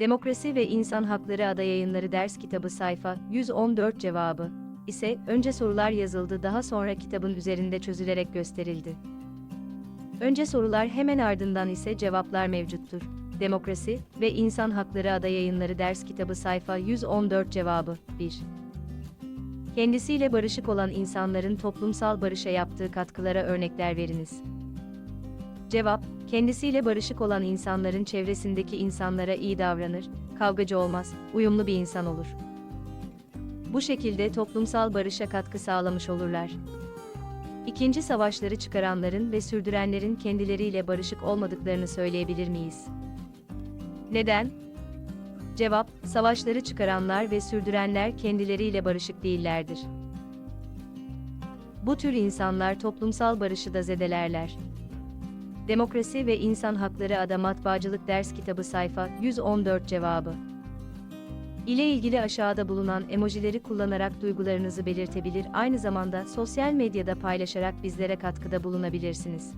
Demokrasi ve İnsan Hakları Ada Yayınları Ders Kitabı sayfa 114 cevabı ise önce sorular yazıldı daha sonra kitabın üzerinde çözülerek gösterildi. Önce sorular hemen ardından ise cevaplar mevcuttur. Demokrasi ve İnsan Hakları Ada Yayınları Ders Kitabı sayfa 114 cevabı 1. Kendisiyle barışık olan insanların toplumsal barışa yaptığı katkılara örnekler veriniz. Cevap, kendisiyle barışık olan insanların çevresindeki insanlara iyi davranır, kavgacı olmaz, uyumlu bir insan olur. Bu şekilde toplumsal barışa katkı sağlamış olurlar. İkinci savaşları çıkaranların ve sürdürenlerin kendileriyle barışık olmadıklarını söyleyebilir miyiz? Neden? Cevap, savaşları çıkaranlar ve sürdürenler kendileriyle barışık değillerdir. Bu tür insanlar toplumsal barışı da zedelerler. Demokrasi ve İnsan Hakları Ada Matbaacılık Ders Kitabı sayfa 114 cevabı. ile ilgili aşağıda bulunan emojileri kullanarak duygularınızı belirtebilir, aynı zamanda sosyal medyada paylaşarak bizlere katkıda bulunabilirsiniz.